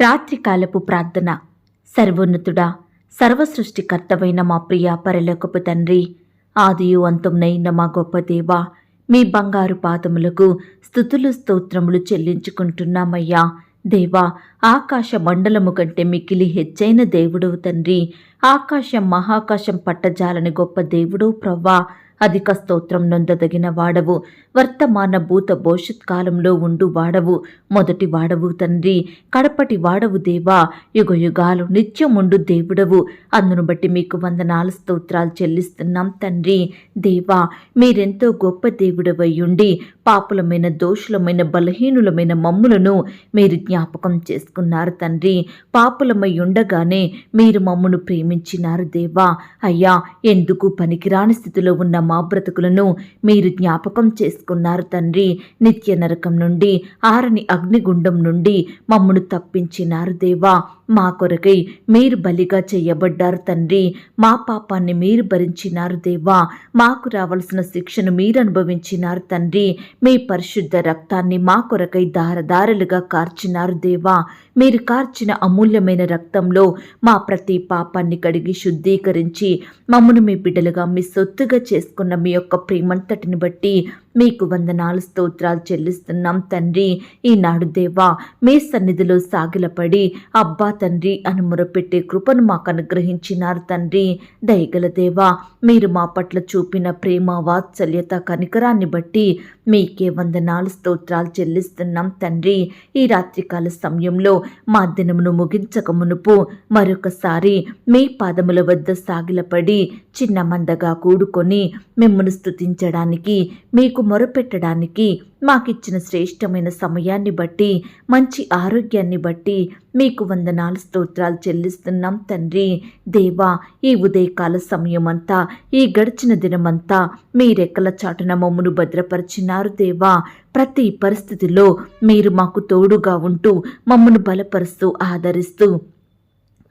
రాత్రికాలపు ప్రార్థన. సర్వోన్నతుడా సర్వసృష్టికర్తవైన మా ప్రియ పరలోకపు తండ్రి ఆదియు అంతంనైన మా గొప్ప దేవ మీ బంగారు పాదములకు స్థుతులు స్తోత్రములు చెల్లించుకుంటున్నామయ్యా. దేవా ఆకాశ మండలము కంటే మికిలి హెచ్చైన దేవుడవు తండ్రి. ఆకాశం మహాకాశం పట్టజాలని గొప్ప దేవుడవు ప్రవ్వా. అధిక స్తోత్రం నొందదగిన వాడవు. వర్తమాన భూత భవిష్యత్ కాలంలో ఉండు వాడవు. మొదటి వాడవు తండ్రి కడపటి వాడవు దేవా. యుగ యుగాలు నిత్యముండు దేవుడవు. అందును బట్టి మీకు వందనాలు స్తోత్రాలు చెల్లిస్తున్నాం తండ్రి. దేవా మీరెంతో గొప్ప దేవుడవయ్యుండి పాపులమైన దోషులమైన బలహీనులమైన మమ్ములను మీరు జ్ఞాపకం చేసుకున్నారు తండ్రి. పాపులమై ఉండగానే మీరు మమ్మును ప్రేమించినారు దేవా. అయ్యా ఎందుకు పనికిరాని స్థితిలో ఉన్న మా బ్రతుకులను మీరు జ్ఞాపకం చేసుకున్నారు తండ్రి. నిత్య నరకం నుండి ఆరని అగ్నిగుండం నుండి మమ్మను తప్పించినారు దేవా. మా కొరకై మీరు బలిగా చేయబడ్డారు తండ్రి. మా పాపాన్ని మీరు భరించినారు దేవా. మాకు రావలసిన శిక్షను మీరు అనుభవించినారు తండ్రి. మీ పరిశుద్ధ రక్తాన్ని మా కొరకై దారదారులుగా కార్చినారు దేవా. మీరు కార్చిన అమూల్యమైన రక్తంలో మా ప్రతి పాపాన్ని కడిగి శుద్ధీకరించి మమ్మను మీ బిడ్డలుగా మీ సొత్తుగా చేసుకున్న మీ యొక్క ప్రేమంతటిని బట్టి మీకు వందనాలు స్తోత్రాలు చెల్లిస్తున్నాం తండ్రి. ఈనాడు దేవా మీ సన్నిధిలో సాగిలపడి అబ్బా తండ్రి అని మొరపెట్టే కృపను మాకు అనుగ్రహించినారు తండ్రి. దయగల దేవా మీరు మా పట్ల చూపిన ప్రేమ వాత్సల్యత కనికరాన్ని బట్టి మీకే వందనాలు స్తోత్రాలు చెల్లిస్తున్నాం తండ్రి. ఈ రాత్రికాల సమయంలో మా దినమును ముగించక మునుపు మరొకసారి మీ పాదముల వద్ద సాగిలపడి చిన్న మందగా కూడుకొని మిమ్మల్ని స్తుతించడానికి మీకు మొరపెట్టడానికి మాకిచ్చిన శ్రేష్టమైన సమయాన్ని బట్టి మంచి ఆరోగ్యాన్ని బట్టి మీకు వందనాలు స్తోత్రాలు చెల్లిస్తున్నాం తండ్రి. దేవా ఈ ఉదయకాల సమయమంతా ఈ గడిచిన దినమంతా మీ రెక్కల చాటున మమ్మను భద్రపరిచినారు దేవా. ప్రతి పరిస్థితిలో మీరు మాకు తోడుగా ఉంటూ మమ్మను బలపరుస్తూ ఆదరిస్తూ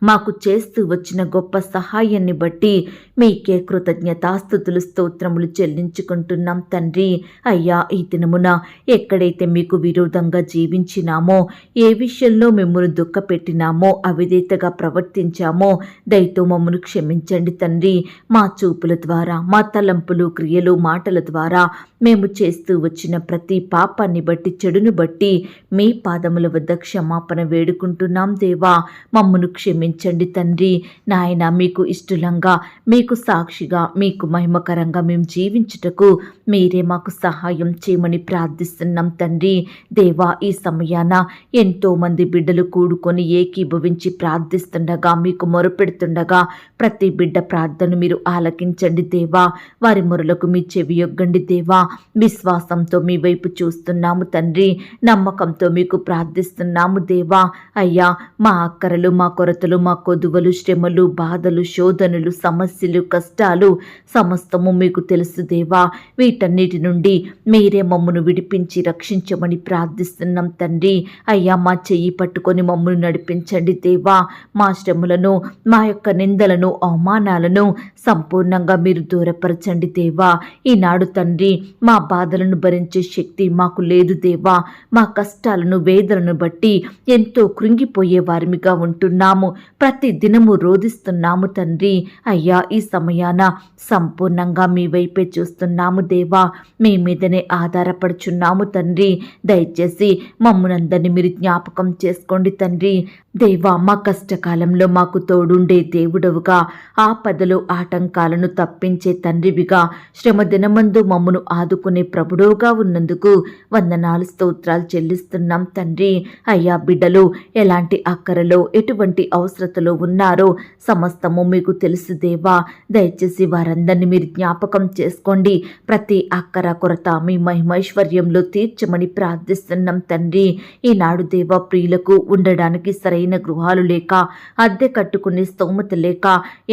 మాకు చేస్తూ వచ్చిన గొప్ప సహాయాన్ని బట్టి మీకే కృతజ్ఞతాస్థుతులు స్తోత్రములు చెల్లించుకుంటున్నాం తండ్రి. అయ్యా ఈ దినమున ఎక్కడైతే మీకు విరోధంగా జీవించినామో ఏ విషయంలో మిమ్మల్ని దుఃఖపెట్టినామో అవిధేతగా ప్రవర్తించామో దయతో మమ్మను క్షమించండి తండ్రి. మా చూపుల ద్వారా మా తలంపులు క్రియలు మాటల ద్వారా మేము చేస్తూ వచ్చిన ప్రతి పాపాన్ని బట్టి చెడును బట్టి మీ పాదముల వద్ద క్షమాపణ వేడుకుంటున్నాం దేవా. మమ్మను క్షమించండి తండ్రి. నాయన మీకు ఇష్టలంగా మీకు సాక్షిగా మీకు మహిమకరంగా మేము జీవించుటకు మీరే మాకు సహాయం చేయమని ప్రార్థిస్తున్నాం తండ్రి. దేవా ఈ సమయాన ఎంతో మంది బిడ్డలు కూడుకొని ఏకీభవించి ప్రార్థిస్తుండగా మీకు మొరపెడుతుండగా ప్రతి బిడ్డ ప్రార్థన మీరు ఆలకించండి దేవా. వారి మొరలకు మీ చెవి యొగ్గండి దేవా. విశ్వాసంతో మీ వైపు చూస్తున్నాము తండ్రి. నమ్మకంతో మీకు ప్రార్థిస్తున్నాము దేవా. అయ్యా మా అక్కరలు మా కొరతలు మా కొదువలు శ్రమలు బాధలు శోధనలు సమస్యలు కష్టాలు సమస్తము మీకు తెలుసు దేవా. వీటన్నిటి నుండి మీరే మమ్మను విడిపించి రక్షించమని ప్రార్థిస్తున్నాం తండ్రి. అయ్యా మా చెయ్యి పట్టుకొని మమ్మల్ని నడిపించండి దేవా. మా శ్రమలను మా యొక్క నిందలను అవమానాలను సంపూర్ణంగా మీరు దూరపరచండి దేవా. ఈనాడు తండ్రి మా బాధలను భరించే శక్తి మాకు లేదు దేవా. మా కష్టాలను వేదలను బట్టి ఎంతో కృంగిపోయే వారిమిగా ఉంటున్నాము. ప్రతి దినము రోధిస్తున్నాము తండ్రి. అయ్యా ఈ సమయాన సంపూర్ణంగా మీ వైపే చూస్తున్నాము దేవా. మీ మీదనే ఆధారపడుచున్నాము తండ్రి. దయచేసి మమ్మునందరినీ మీరు జ్ఞాపకం చేసుకోండి తండ్రి. దేవా మా కష్టకాలంలో మాకు తోడుండే దేవుడవుగా. ఆపదలు ఆటంకాలను తప్పించే తండ్రివిగా. శ్రమ దినమందు మమ్మను ఆదుకునే ప్రభుడవుగా ఉన్నందుకు వందనాలు స్తోత్రాలు చెల్లిస్తున్నాం తండ్రి. అయ్యా బిడ్డలు ఎలాంటి అక్కరలో ఎటువంటి అవసరం అవసరతలో ఉన్నారో. సమస్తము మీకు తెలుసు దేవా. దయచేసి వారందరినీ మీరు జ్ఞాపకం చేసుకోండి. ప్రతి అక్కర కొరత మీ మహిమైశ్వర్యంలో తీర్చమని ప్రార్థిస్తున్నాం తండ్రి. ఈనాడు దేవా ప్రియులకు ఉండడానికి సరైన గృహాలు లేక అద్దె కట్టుకునే స్తోమత లేక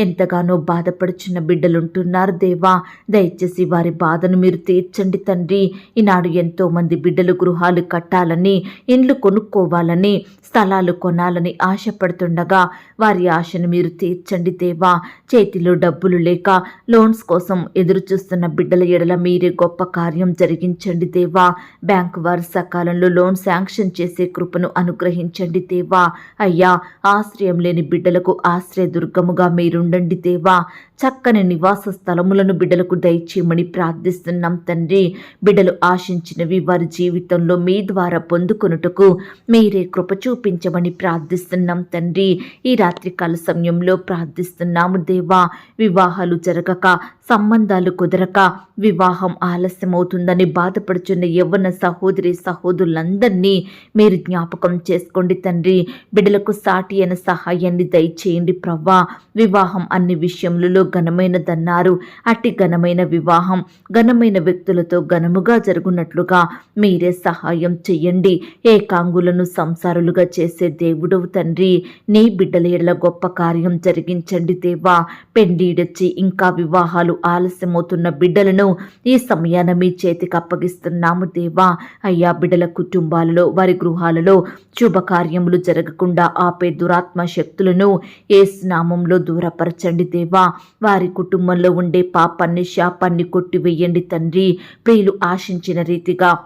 ఎంతగానో బాధపడుచున్న బిడ్డలుంటున్నారు దేవా. దయచేసి వారి బాధను మీరు తీర్చండి తండ్రి. ఈనాడు ఎంతో మంది బిడ్డలు గృహాలు కట్టాలని ఇండ్లు కొనుక్కోవాలని స్థలాలు కొనాలని ఆశపడుతుండగా వారి ఆశను మీరు తీర్చండి దేవా. చేతిలో డబ్బులు లేక లోన్స్ కోసం ఎదురు చూస్తున్న బిడ్డల ఎడల మీరే గొప్ప కార్యం జరిగించండి దేవా. బ్యాంకు వారు సకాలంలో లోన్ శాంక్షన్ చేసే కృపను అనుగ్రహించండి దేవా. అయ్యా ఆశ్రయం లేని బిడ్డలకు ఆశ్రయ దుర్గముగా మీరుండండి దేవా. చక్కని నివాస స్థలములను బిడ్డలకు దయచేయమని ప్రార్థిస్తున్నాం తండ్రి. బిడ్డలు ఆశించినవి వారి జీవితంలో మీ ద్వారా పొందుకొనుటకు మీరే కృప చూపించమని ప్రార్థిస్తున్నాం తండ్రి. ఈ రాత్రికాల సమయంలో ప్రార్థిస్తున్నాము దేవా వివాహాలు జరగక సంబంధాలు కుదరక వివాహం ఆలస్యమవుతుందని బాధపడుచున్న యవ్వన సహోదరి సహోదరులందరినీ మీరు జ్ఞాపకం చేసుకోండి తండ్రి. బిడ్డలకు సాటి అయిన సహాయాన్ని దయచేయండి ప్రవ్వా. వివాహం అన్ని విషయములలో ఘనమైనదన్నారు. అట్టి ఘనమైన వివాహం ఘనమైన వ్యక్తులతో ఘనముగా జరుగునట్లుగా మీరే సహాయం చెయ్యండి. ఏకాంగులను సంసారులుగా చేసే దేవుడవు తండ్రి. నీ బిడ్డల ఎడల గొప్ప కార్యం జరిగించండి దేవా. పెండీడొచ్చి ఇంకా వివాహాలు ఆలస్యమవుతున్న బిడ్డలను ఈ సమయాన మీ చేతికి అప్పగిస్తున్నాము దేవా. అయ్యా బిడ్డల కుటుంబాలలో వారి గృహాలలో శుభకార్యములు జరగకుండా ఆపే దురాత్మ శక్తులను ఏ స్నామంలో దూరపరచండి దేవా. వారి కుటుంబంలో ఉండే పాపాన్ని శాపాన్ని కొట్టివేయండి తండ్రి. ప్రియులు ఆశించిన రీతిగా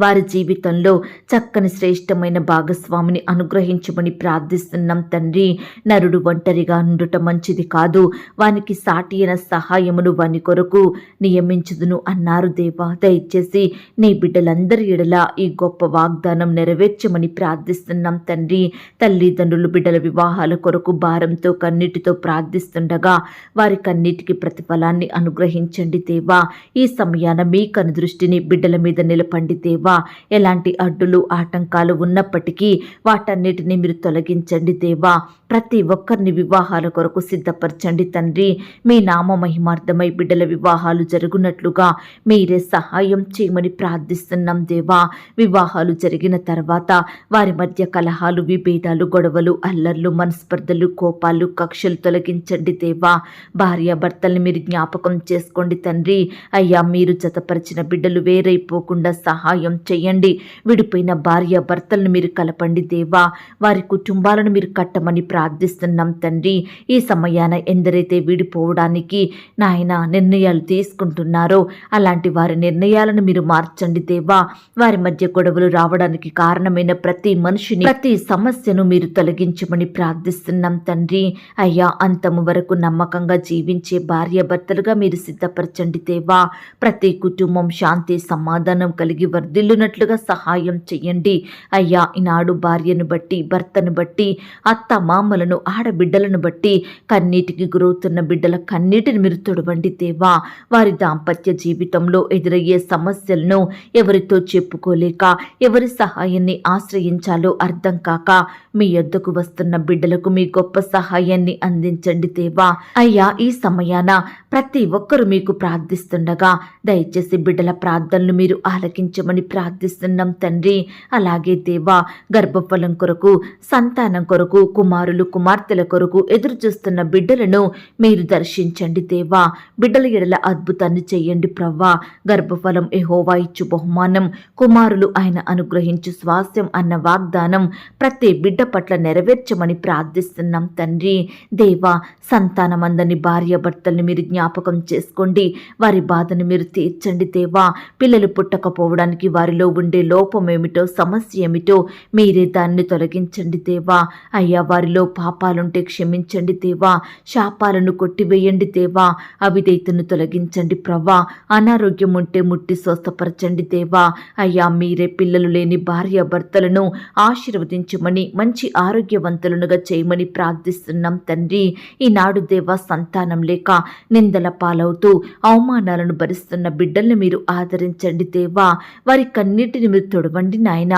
వారి జీవితంలో చక్కని శ్రేష్టమైన భాగస్వామిని అనుగ్రహించమని ప్రార్థిస్తున్నాం తండ్రి. నరుడు ఒంటరిగా ఉండుట మంచిది కాదు. వానికి సాటి అయిన సహాయమును వాని కొరకు నియమించుదును అన్నారు దేవా. దయచేసి నీ బిడ్డలందరి ఎడల ఈ గొప్ప వాగ్దానం నెరవేర్చమని ప్రార్థిస్తున్నాం తండ్రి. తల్లిదండ్రులు బిడ్డల వివాహాల కొరకు భారంతో కన్నిటితో ప్రార్థిస్తుండగా వారి కన్నిటికి ప్రతిఫలాన్ని అనుగ్రహించండి దేవా. ఈ సమయాన మీ కనుదృష్టిని బిడ్డల మీద నిలపండి దేవా. ఎలాంటి అడ్డులు ఆటంకాలు ఉన్నప్పటికీ వాటన్నిటిని మీరు తొలగించండి దేవా. ప్రతి ఒక్కరిని వివాహాల కొరకు సిద్ధపరచండి తండ్రి. మీ నామ మహిమార్థమై బిడ్డల వివాహాలు జరుగునట్లుగా మీరే సహాయం చేయమని ప్రార్థిస్తున్నాం దేవా. వివాహాలు జరిగిన తర్వాత వారి మధ్య కలహాలు విభేదాలు గొడవలు అల్లర్లు మనస్పర్ధలు కోపాలు కక్షలు తొలగించండి దేవా. భార్యాభర్తల్ని మీరు జ్ఞాపకం చేసుకోండి తండ్రి. అయ్యా మీరు జతపరిచిన బిడ్డలు వేరైపోకుండా సహాయం చేయండి. విడిపోయిన భార్య భర్తలను మీరు కలపండి దేవా. వారి కుటుంబాలను మీరు కట్టమని ప్రార్థిస్తున్నాం తండ్రి. ఈ సమయాన ఎందరైతే విడిపోవడానికి నాయన నిర్ణయాలు తీసుకుంటున్నారో అలాంటి వారి నిర్ణయాలను మీరు మార్చండి దేవా. వారి మధ్య గొడవలు రావడానికి కారణమైన ప్రతి మనిషిని ప్రతి సమస్యను మీరు తొలగించమని ప్రార్థిస్తున్నాం తండ్రి. అయ్యా అంతము వరకు నమ్మకంగా జీవించే భార్య భర్తలుగా మీరు సిద్ధపరచండి దేవా. ప్రతి కుటుంబం శాంతి సమాధానం కలిగి వర్ధిల్లునట్లుగా సహాయం చేయండి. అయ్యా ఈనాడు భార్యను బట్టి భర్తను బట్టి అత్త మామలను ఆడబిడ్డలను బట్టి కన్నీటికి గురవుతున్న బిడ్డల కన్నీటిని మీరు తొడవండి దేవా. వారి దాంపత్య జీవితంలో ఎదురయ్యే సమస్యలను ఎవరితో చెప్పుకోలేక ఎవరి సహాయాన్ని ఆశ్రయించాలో అర్థం కాక మీ యొద్దకు వస్తున్న బిడ్డలకు మీ గొప్ప సహాయాన్ని అందించండి దేవా. అయ్యా ఈ సమయాన ప్రతి ఒక్కరు మీకు ప్రార్థిస్తుండగా దయచేసి బిడ్డల ప్రార్థనలు మీరు ఆలకించమని ప్రార్థిస్తున్నాం తండ్రి. అలాగే దేవా గర్భఫలం కొరకు సంతానం కొరకు కుమారులు కుమార్తెల కొరకు ఎదురు చూస్తున్న బిడ్డలను మీరు దర్శించండి దేవా. బిడ్డల ఎడల అద్భుతాన్ని చేయండి ప్రవ్వా. గర్భఫలం ఎహోవా ఇచ్చు బహుమానం. కుమారులు ఆయన అనుగ్రహించు స్వాస్థ్యం అన్న వాగ్దానం ప్రతి బిడ్డ పట్ల నెరవేర్చమని ప్రార్థిస్తున్నాం తండ్రి. దేవా సంతానమందని భార్య భర్తల్ని మీరు జ్ఞాపకం చేసుకోండి. వారి బాధను మీరు తీర్చండి దేవా. పిల్లలు పుట్టకపోవడానికి వారిలో ఉండే లోపం ఏమిటో సమస్య ఏమిటో మీరే దాన్ని తొలగించండి దేవా. అయ్యా వారిలో పాపాలుంటే క్షమించండి దేవా. శాపాలను కొట్టివేయండి దేవా. అవిదైతను తొలగించండి ప్రవ్వా. అనారోగ్యం ఉంటే ముట్టి స్వస్థపరచండి దేవా. అయ్యా మీరే పిల్లలు లేని భార్య భర్తలను ఆశీర్వదించమని మంచి ఆరోగ్యవంతులనుగా చేయమని ప్రార్థిస్తున్నాం తండ్రి. ఈనాడు దేవ సంతానం లేక నిందల పాలవుతూ అవమానాలను భరిస్తున్న బిడ్డల్ని మీరు ఆదరించండి దేవా. వారి కన్నిటిని మీరు తొడవండి నాయన.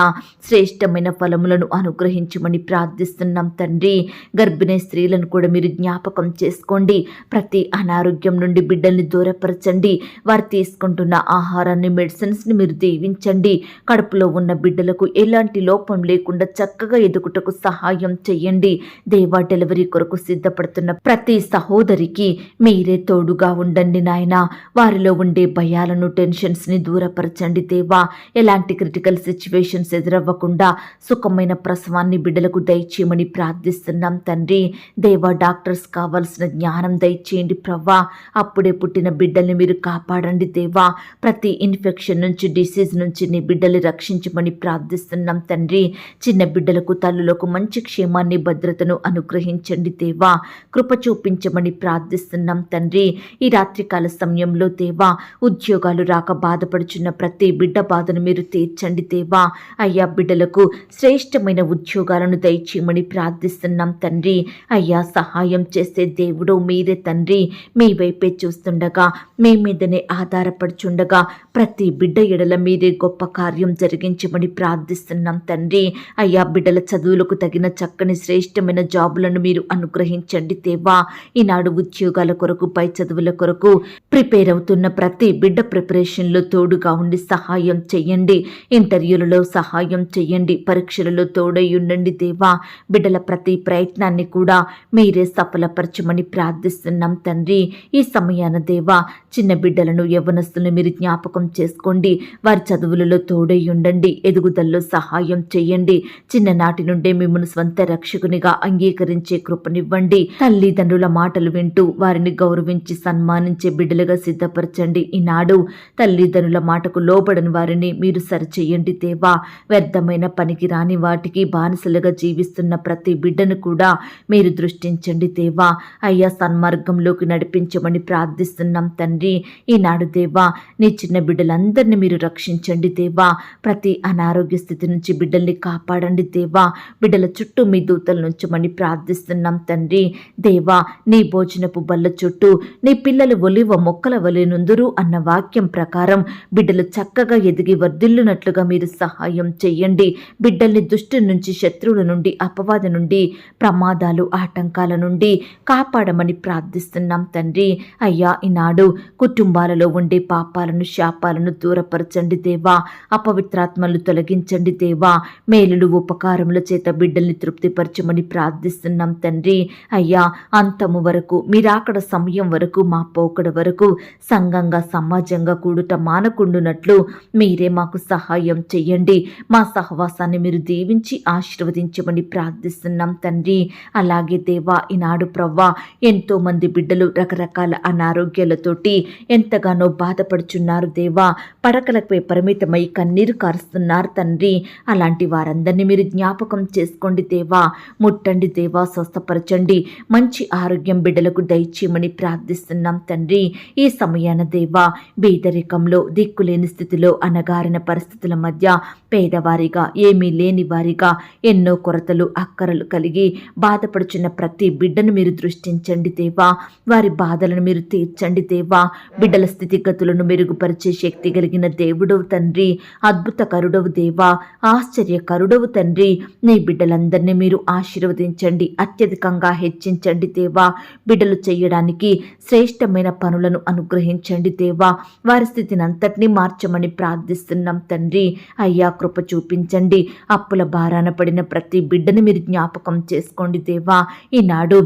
శ్రేష్టమైన ఫలములను అనుగ్రహించమని ప్రార్థిస్తున్నాం తండ్రి. గర్భిణీ స్త్రీలను కూడా మీరు జ్ఞాపకం చేసుకోండి. ప్రతి అనారోగ్యం నుండి బిడ్డల్ని దూరపరచండి. వారు తీసుకుంటున్న ఆహారాన్ని మెడిసిన్స్ని మీరు దీవించండి. కడుపులో ఉన్న బిడ్డలకు ఎలాంటి లోపం లేకుండా చక్కగా ఎదుగుట బిడ్డలకు సహాయం చేయండి. దేవా డెలివరీ కొరకు సిద్ధపడుతున్న ప్రతి సహోదరికి మీరే తోడుగా ఉండండి నాయన. వారిలో ఉండే భయాలను టెన్షన్స్ని దూరపరచండి దేవా. ఎలాంటి క్రిటికల్ సిచ్యువేషన్స్ ఎదురవ్వకుండా సుఖమైన ప్రసవాన్ని బిడ్డలకు దయచేయమని ప్రార్థిస్తున్నాం తండ్రి. దేవా డాక్టర్స్ కావాల్సిన జ్ఞానం దయచేయండి ప్రవ్వా. అప్పుడే పుట్టిన బిడ్డల్ని మీరు కాపాడండి దేవా. ప్రతి ఇన్ఫెక్షన్ నుంచి డిసీజ్ నుంచి నీ బిడ్డల్ని రక్షించమని ప్రార్థిస్తున్నాం తండ్రి. చిన్న బిడ్డలకు కుటుంబంలోకి మంచి క్షేమాన్ని భద్రతను అనుగ్రహించండి దేవా. కృప చూపించమని ప్రార్థిస్తున్నాం తండ్రి. ఈ రాత్రికాల సమయంలో దేవా ఉద్యోగాలు రాక బాధపడుచున్న ప్రతి బిడ్డ బాధను మీరు తీర్చండి దేవా. అయ్యా బిడ్డలకు శ్రేష్టమైన ఉద్యోగాలను దయచేయమని ప్రార్థిస్తున్నాం తండ్రి. అయ్యా సహాయం చేసే దేవుడు మీరే తండ్రి. మీ వైపే చూస్తుండగా మీ మీదనే ఆధారపడుచుండగా ప్రతి బిడ్డ ఎడల మీరే గొప్ప కార్యం జరిగించమని ప్రార్థిస్తున్నాం తండ్రి. అయ్యా బిడ్డల ఉద్యోగులకు తగిన చక్కని శ్రేష్టమైన జాబులను మీరు అనుగ్రహించండి దేవా. ఈనాడు ఉద్యోగాల కొరకు పై చదువుల కొరకు ప్రిపేర్ అవుతున్న ప్రతి బిడ్డ ప్రిపరేషన్లో తోడుగా ఉండి సహాయం చెయ్యండి ఇంటర్వ్యూలలో సహాయం చెయ్యండి పరీక్షలలో తోడై ఉండండి దేవా. బిడ్డల ప్రతి ప్రయత్నాన్ని కూడా మీరే సఫలపరచమని ప్రార్థిస్తున్నాం తండ్రి. ఈ సమయాన దేవా చిన్న బిడ్డలను యవనస్తులను మీరు జ్ఞాపకం చేసుకోండి. వారి చదువులలో తోడై ఉండండి. ఎదుగుదలలో సహాయం చేయండి. చిన్ననాటి నుండే మిమ్మల్ని స్వంత రక్షకునిగా అంగీకరించే కృపనివ్వండి. తల్లిదండ్రుల మాటలు వింటూ వారిని గౌరవించి సన్మానించే బిడ్డలుగా సిద్ధపరచండి. ఈనాడు తల్లిదండ్రుల మాటకు లోబడని వారిని మీరు సరిచేయండి దేవా. వ్యర్థమైన పనికి రాని వాటికి బానిసలుగా జీవిస్తున్న ప్రతి బిడ్డను కూడా మీరు దృష్టించండి దేవా. అయ్యా సన్మార్గంలోకి నడిపించమని ప్రార్థిస్తున్నాం తండ్రి. ఈనాడు దేవా నీ చిన్న బిడ్డలందరినీ మీరు రక్షించండి దేవా. ప్రతి అనారోగ్య స్థితి నుంచి బిడ్డల్ని కాపాడండి దేవా. బిడ్డల చుట్టూ మీ దూతలు నుంచమని ప్రార్థిస్తున్నాం తండ్రి. దేవా నీ భోజనపు బల్ల చుట్టూ నీ పిల్లలు ఒలివ మొక్కల వలె నుందురు అన్న వాక్యం ప్రకారం బిడ్డలు చక్కగా ఎదిగి వర్ధిల్లునట్లుగా మీరు సహాయం చేయండి బిడ్డల్ని దుష్టు నుంచి శత్రువుల నుండి అపవాద నుండి ప్రమాదాలు ఆటంకాల నుండి కాపాడమని ప్రార్థిస్తున్నాం తండ్రి. అయ్యా ఈనాడు కుటుంబాలలో ఉండే పాపాలను శాపాలను దూరపరచండి దేవా. అపవిత్రాత్మలు తొలగించండి దేవా. మేలులు ఉపకారముల చేత బిడ్డల్ని తృప్తిపరచమని ప్రార్థిస్తున్నాం తండ్రి. అయ్యా అంతము వరకు మీరాకడ సమయం వరకు మా పోకడ వరకు సంఘంగా సమాజంగా కూడుట మానకుండునట్లు మీరే మాకు సహాయం చెయ్యండి. మా సహవాసాన్ని మీరు దీవించి ఆశీర్వదించమని ప్రార్థిస్తున్నాం తండ్రి. అలాగే దేవా ఈనాడు ప్రవ్వా ఎంతో మంది బిడ్డలు రకరకాల అనారోగ్యాలతోటి ఎంతగానో బాధపడుచున్నారు దేవా. పడకలపై పరిమితమై కన్నీరు కారుస్తున్నారు తండ్రి. అలాంటి వారందరినీ మీరు జ్ఞాపకం చే చేసుకోండి దేవా. ముట్టండి దేవా స్వస్థపరచండి. మంచి ఆరోగ్యం బిడ్డలకు దయచేయమని ప్రార్థిస్తున్నాం తండ్రి. ఈ సమయాన దేవా బీదరికంలో దిక్కులేని స్థితిలో అనగారిన పరిస్థితుల మధ్య పేదవారిగా ఏమీ లేని వారిగా ఎన్నో కొరతలు అక్కరలు కలిగి బాధపడుచున్న ప్రతి బిడ్డను మీరు దృష్టించండి దేవా. వారి బాధలను మీరు తీర్చండి దేవా. బిడ్డల స్థితిగతులను మెరుగుపరిచే శక్తి కలిగిన దేవుడవు తండ్రి అద్భుత కరుడవు దేవా. ఆశ్చర్య కరుడవు తండ్రి నీ బిడ్డలందరినీ మీరు ఆశీర్వదించండి అత్యధికంగా హెచ్చించండి దేవా. బిడ్డలు చేయడానికి శ్రేష్టమైన పనులను అనుగ్రహించండి దేవా. వారి స్థితిని అంతటినీ మార్చమని ప్రార్థిస్తున్నాం తండ్రి. అయ్యా కృప చూపించండి. అప్పుల భారాన పడిన ప్రతి బిడ్డని మీరు జ్ఞాపకం చేసుకోండి దేవా. ఈనాడు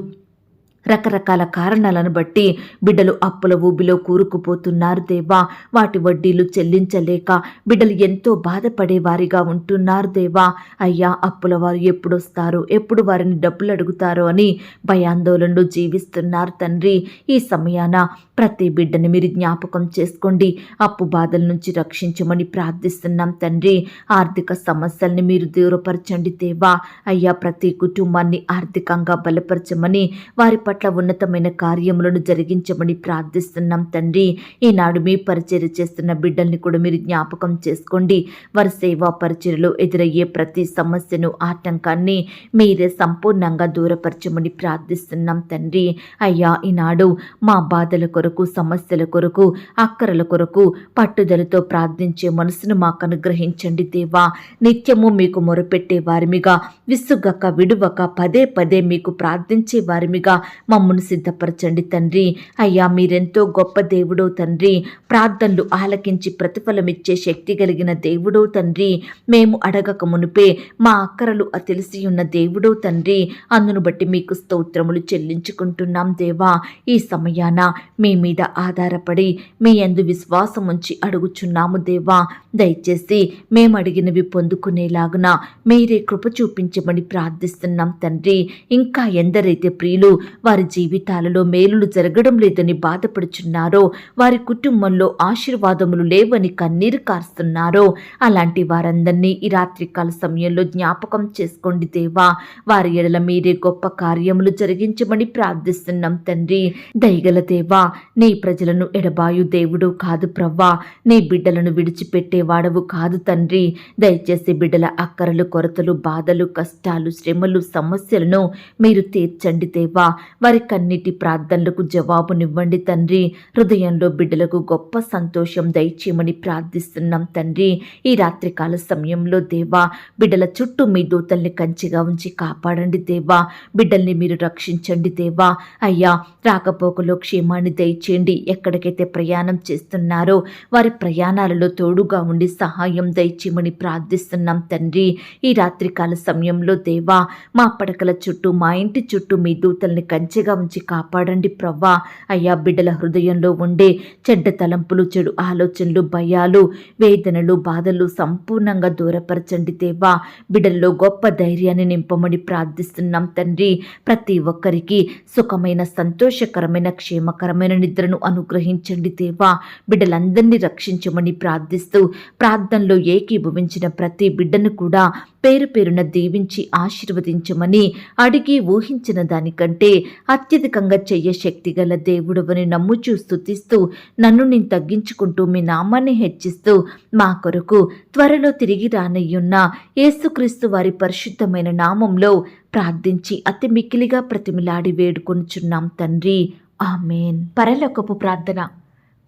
రకరకాల కారణాలను బట్టి బిడ్డలు అప్పుల ఊబిలో కూరుకుపోతున్నారు దేవా. వాటి వడ్డీలు చెల్లించలేక బిడ్డలు ఎంతో బాధపడేవారిగా ఉంటున్నారు దేవా. అయ్యా అప్పుల వారు ఎప్పుడు వస్తారు ఎప్పుడు వారిని డబ్బులు అడుగుతారో అని భయాందోళనలు జీవిస్తున్నారు తండ్రి. ఈ సమయాన ప్రతి బిడ్డని మీరు జ్ఞాపకం చేసుకోండి. అప్పు బాధల నుంచి రక్షించమని ప్రార్థిస్తున్నాం తండ్రి. ఆర్థిక సమస్యల్ని మీరు దూరపరచండి దేవా. అయ్యా ప్రతి కుటుంబాన్ని ఆర్థికంగా బలపరచమని వారి పట్ల ఉన్నతమైన కార్యములను జరిగించమని ప్రార్థిస్తున్నాం తండ్రి. ఈనాడు మీ పరిచర్య చేస్తున్న బిడ్డల్ని కూడా మీరు జ్ఞాపకం చేసుకోండి. వారి సేవా పరిచర్యలో ఎదురయ్యే ప్రతి సమస్యను ఆటంకాన్ని మీరే సంపూర్ణంగా దూరపరచమని ప్రార్థిస్తున్నాం తండ్రి. అయ్యా ఈనాడు మా బాధల కొరకు సమస్యల కొరకు అక్కరల కొరకు పట్టుదలతో ప్రార్థించే మనసును మాకు అనుగ్రహించండి దేవా. నిత్యము మీకు మొరపెట్టే వారిమిగా విసుగక విడువక పదే పదే మీకు ప్రార్థించే వారిమిగా మమ్మను సిద్ధపరచండి తండ్రి. అయ్యా మీరెంతో గొప్ప దేవుడో తండ్రి. ప్రార్థనలు ఆలకించి ప్రతిఫలమిచ్చే శక్తి కలిగిన దేవుడో తండ్రి. మేము అడగక మునిపే మా అక్కరలు ఆ తెలిసి ఉన్న దేవుడో తండ్రి. అందును బట్టి మీకు స్తోత్రములు చెల్లించుకుంటున్నాం దేవా. ఈ సమయాన మీ మీద ఆధారపడి మీ అందు విశ్వాసం ఉంచి అడుగుచున్నాము దేవా. దయచేసి మేము అడిగినవి పొందుకునేలాగున మీరే కృప చూపించమని ప్రార్థిస్తున్నాం తండ్రి. ఇంకా ఎందరైతే ప్రియులు వారి వారి జీవితాలలో మేలులు జరగడం లేదని బాధపడుచున్నారో వారి కుటుంబంలో ఆశీర్వాదములు లేవని కన్నీరు కారుస్తున్నారో అలాంటి వారందరినీ ఈ రాత్రికాల సమయంలో జ్ఞాపకం చేసుకోండి దేవా. వారి ఎడల మీరే గొప్ప కార్యములు జరిగించమని ప్రార్థిస్తున్నాం తండ్రి. దయగల దేవా నీ ప్రజలను ఎడబాయు దేవుడు కాదు ప్రవ్వా. నీ బిడ్డలను విడిచిపెట్టేవాడవు కాదు తండ్రి. దయచేసి బిడ్డల అక్కరలు కొరతలు బాధలు కష్టాలు శ్రమలు సమస్యలను మీరు తీర్చండి దేవా. వారి కన్నిటి ప్రార్థనలకు జవాబునివ్వండి తండ్రి. హృదయంలో బిడ్డలకు గొప్ప సంతోషం దయచేయమని ప్రార్థిస్తున్నాం తండ్రి. ఈ రాత్రికాల సమయంలో దేవా బిడ్డల చుట్టూ మీ దూతల్ని కంచిగా ఉంచి కాపాడండి దేవా. బిడ్డల్ని మీరు రక్షించండి దేవా. అయ్యా రాకపోకలో క్షేమాన్ని దయచేయండి. ఎక్కడికైతే ప్రయాణం చేస్తున్నారో వారి ప్రయాణాలలో తోడుగా ఉండి సహాయం దయచేయమని ప్రార్థిస్తున్నాం తండ్రి. ఈ రాత్రికాల సమయంలో దేవా మా పడకల చుట్టూ మా ఇంటి చుట్టూ మీ దూతల్ని కంచి కంచెగా ఉంచి కాపాడండి ప్రవ్వా. అయ్యా బిడ్డల హృదయంలో ఉండే చెడ్డ తలంపులు చెడు ఆలోచనలు భయాలు వేదనలు బాధలు సంపూర్ణంగా దూరపరచండి దేవా. బిడ్డల్లో గొప్ప ధైర్యాన్ని నింపమని ప్రార్థిస్తున్నాం తండ్రి. ప్రతి ఒక్కరికి సుఖమైన సంతోషకరమైన క్షేమకరమైన నిద్రను అనుగ్రహించండి దేవా. బిడ్డలందరినీ రక్షించమని ప్రార్థిస్తూ ప్రార్థనలో ఏకీభవించిన ప్రతి బిడ్డను కూడా పేరు పేరున దీవించి ఆశీర్వదించమని అడిగి ఊహించిన దానికంటే అత్యధికంగా చెయ్య శక్తి గల దేవుడవని నమ్ముచూ స్థుతిస్తూ నన్ను నేను తగ్గించుకుంటూ మీ నామాన్ని హెచ్చిస్తూ మా కొరకు త్వరలో తిరిగి రానయ్యున్న యేసుక్రీస్తు వారి పరిశుద్ధమైన నామంలో ప్రార్థించి అతి మిక్కిలిగా ప్రతిమిలాడి వేడుకొనుచున్నాం తండ్రి. ఆమెన్. పరలోకపు ప్రార్థన.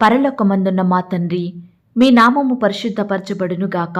పరలోకమందున్న మా తండ్రి మీ నామము పరిశుద్ధపరచబడునుగాక.